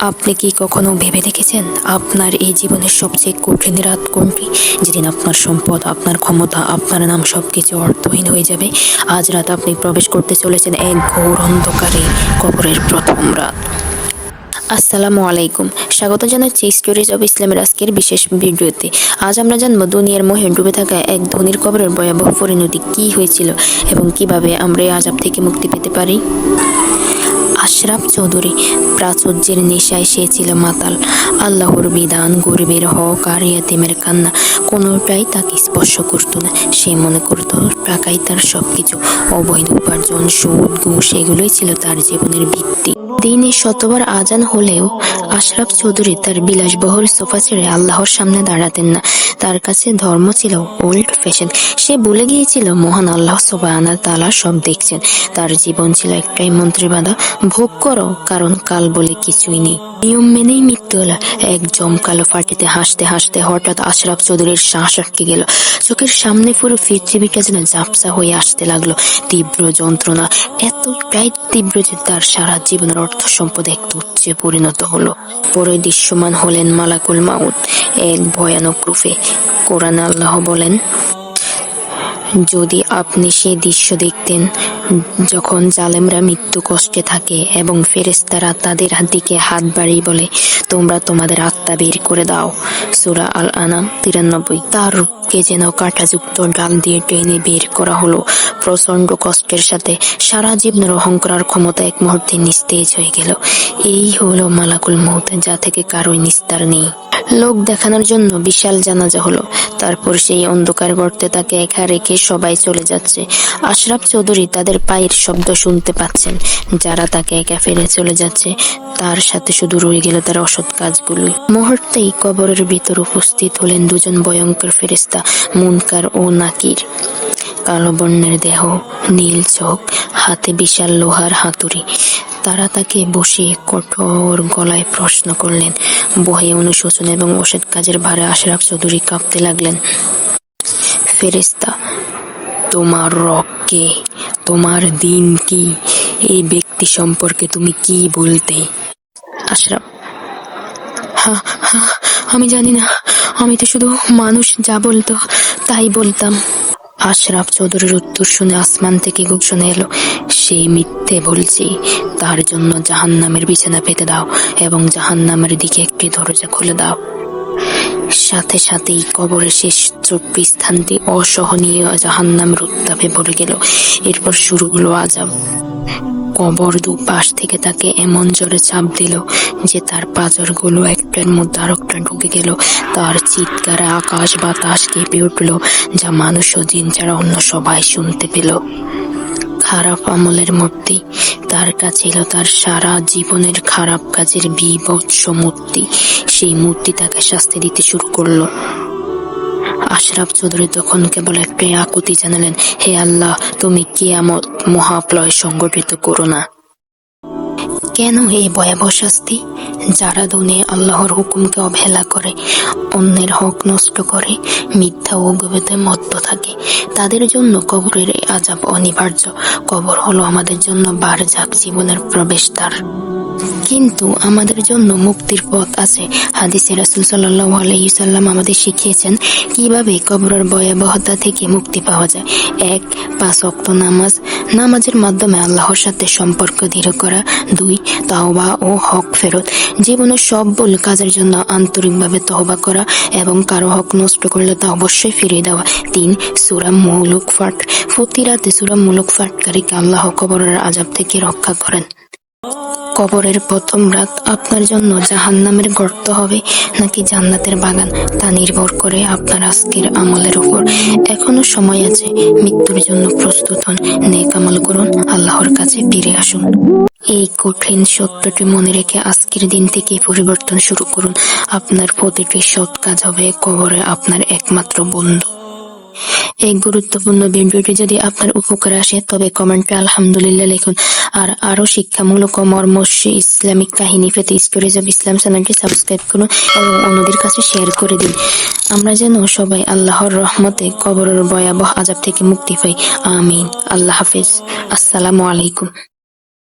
আপনি কি কখনো ভেবে দেখেছেন আপনার এই জীবনের সবচেয়ে কঠিন রাত কোনটি? যেদিন আপনার সম্পদ, আপনার ক্ষমতা, আপনার নাম সবকিছু অর্থহীন হয়ে যাবে। আজ রাত আপনি প্রবেশ করতে চলেছেন এক ঘোর অন্ধকারে, কবরের প্রথম রাত। আসসালামু আলাইকুম। স্বাগত জানাচ্ছি স্টোরিজ অব ইসলামের আজকের বিশেষ ভিডিওতে। আজ আমরা জানব দুনিয়ার মোহে ডুবে থাকা এক ধনির কবরের ভয়াবহ পরিণতি কী হয়েছিল এবং কীভাবে আমরা এই আজাব থেকে মুক্তি পেতে পারি। আশরাফ চৌধুরী। প্রাচুর্যের নেশায় সে ছিল মাতাল। আল্লাহর বিধান, গরিবের হক আর ইয়াতিমের কান্না। কোনোটাই তাকে স্পর্শ করত না। সে মনে করত টাকাই তার সব কিছু অবৈধ উপার্জন, সুদ, ঘুষ, এগুলোই ছিল তার জীবনের ভিত্তি। দিনে শতবার আজান হলেও আশরাফ চৌধুরী তার বিলাসবহুল সোফা ছেড়ে আল্লাহর সামনে দাঁড়াতেন না। তার কাছে ধর্ম ছিল ওল্ড ফ্যাশন সে বলে গিয়েছিল, মহান আল্লাহ সোবাহানা তালা সব দেখছেন। তার জীবন ছিল একটাই মন্ত্রী বাঁধা। ভোগ করো, কারণ কাল বলে কিছুই নেই। নিয়ম মেনেই মৃত্যু হলো। এক জমকালো পার্টিতে হাসতে হাসতে হঠাৎ আশরাফ চৌধুরীর শ্বাস আটকে গেল। চোখের সামনে পুরো পৃথিবীটা যেন ঝাপসা হয়ে আসতে লাগল। তীব্র যন্ত্রণা, এতটাই তীব্র যে তার সারা জীবনের অর্থ সম্পদ এক তুচ্ছে পরিণত হলো। পরে দৃশ্যমান হলেন মালাকুল মাউত, এক ভয়ানক রূপে। কোরআন আল্লাহ বলেন যদি আপনি সেই দৃশ্য দেখতেন, যখন জালেমরা মৃত্যু কষ্টে থাকে এবং ফেরেস্তারা তাদের দিকে হাত বাড়িয়ে বলে, তোমরা তোমাদের আত্মা বের করে দাও। সুরা আল আনাম তিরানব্বই। তার রূপকে যেন কাঁটাযুক্ত ডাল দিয়ে টেনে বের করা হলো প্রচণ্ড কষ্টের সাথে। সারা অহংকার আর ক্ষমতা এক মুহূর্তে নিস্তেজ হয়ে গেল। এই হলো মালাকুল মৌত যা থেকে কারোই নিস্তার নেই। লোক দেখানোর জন্য বিশাল জানাজা হলো। তারপর সেই অন্ধকার গর্তে তাকে একা রেখে সবাই চলে যাচ্ছে। আশরাফ চৌধুরী তাদের পায়ের শব্দ শুনতে পাচ্ছেন। যারা তাকে একা ফেলে চলে যাচ্ছে, তার সাথে শুধু রয়ে গেল তার অসৎ কাজগুলোই। মুহূর্তেই কবরের ভিতর উপস্থিত হলেন দুজন ভয়ঙ্কর ফেরেস্তা মুনকার ও নাকির। কালো বর্ণের দেহ, নীল চোখ, হাতে বিশাল লোহার হাতুড়ি। তারা তাকে বসিয়ে কঠোর গলায় প্রশ্ন করলেন। বহে অনুশোচন এবং ওষুধ কাজের ভারে আশরাফ চৌধুরী কাঁপতে লাগলেন। ফেরেস্তা তোমার রব কে? তোমার দিন কি? এই ব্যক্তি সম্পর্কে তুমি কি বলতে? আশরাফ আমি জানি না। আমি তো শুধু মানুষ, যা বলতো, তাই বলতাম। আশরাফ চৌধুরীর উত্তর শুনে আসমান থেকে ঘোষণা এলো সে মিথ্যে বলছে, তার জন্য জাহান্নামের বিছানা পেতে দাও এবং জাহান্নামের দিকে একটি দরজা খুলে দাও। সাথে সাথেই কবরের শেষ চব্বিশ স্থানটি অসহনীয় জাহান্নামের উত্তাপে ভরে গেল। এরপর শুরু হলো আজাব কবর দুপাশ থেকে তাকে এমন জোরে চাপ দিল যে তার পাঁজরগুলো একটার মধ্যে আরেকটা ঢুকে গেল। তার চিৎকারে, আকাশ বাতাস কেঁপে উঠল, যা মানুষ ও জিন ছাড়া অন্য সবাই শুনতে পেল। খারাপ আমলের মূর্তি, তার কাছে ছিল তার সারা জীবনের খারাপ কাজের বিভৎস মূর্তি। সেই মূর্তি তাকে শাস্তি দিতে শুরু করল। আশরাফ চৌধুরী তখন কেবল একটাই আকুতি জানালেন, হে আল্লাহ, তুমি কিয়ামত মহাপ্লয় সংগঠিত করো না। কেন এই ভয়াবহ শাস্তি যারা দুনিয়া আল্লাহর হুকুমকে অবহেলা করে, অন্যের হক নষ্ট করে, মিথ্যা ও গভীরতে মত্ত থাকে। তাদের জন্য কবরের আজাব অনিবার্য। কবর হলো আমাদের জন্য বারজাক জীবনের প্রবেশদ্বার। কিন্তু আমাদের জন্য মুক্তির পথ আছে। হাদিসে রাসুল সাল্লাহ আলাইসাল্লাম আমাদের শিখিয়েছেন, কীভাবে কবরের ভয়াবহতা থেকে মুক্তি পাওয়া যায়? এক, পাঁচ অক্ত নামাজ। নামাজের মাধ্যমে আল্লাহর সাথে সম্পর্ক দৃঢ় করা, দুই, তাওবা ও হক ফেরত। জীবনের সব ভুল কাজের জন্য আন্তরিকভাবে তহবা করা এবং কারও হক নষ্ট করলে তা অবশ্যই ফিরিয়ে দেওয়া। তিন সুরাম মৌলুক ফাট প্রতি রাতে সুরা মুলুক ফাটকারীকে আল্লাহ কবরের আজাব থেকে রক্ষা করেন। কবরের প্রথম রাত আপনার জন্য জাহান্নামের গর্ত হবে, নাকি জান্নাতের বাগান? তা নির্ভর করে আপনার আজকের আমলের উপর। এখনও সময় আছে, মৃত্যুর জন্য প্রস্তুত হন, নেক আমল করুন, আল্লাহর কাছে ফিরে আসুন। এই কঠিন সত্যটি মনে রেখে আজকের দিন থেকে পরিবর্তন শুরু করুন। আপনার প্রতিটি সৎ কাজ হবে কবরে আপনার একমাত্র বন্ধু। এই গুরুত্বপূর্ণ ভিডিওটি যদি আপনার উপকার আসে, তবে কমেন্টে আলহামদুলিল্লাহ লিখুন। আর আরও শিক্ষামূলক ও ইসলামিক কাহিনী পেতে স্টোরেজ অব ইসলাম চ্যানেলটি সাবস্ক্রাইব করুন এবং অন্যদের কাছে শেয়ার করে দিন। আমরা যেন সবাই আল্লাহর রহমতে কবরের ভয়াবহ আজাব থেকে মুক্তি পাই। আমিন। আল্লাহ হাফিজ। আসসালামু আলাইকুম।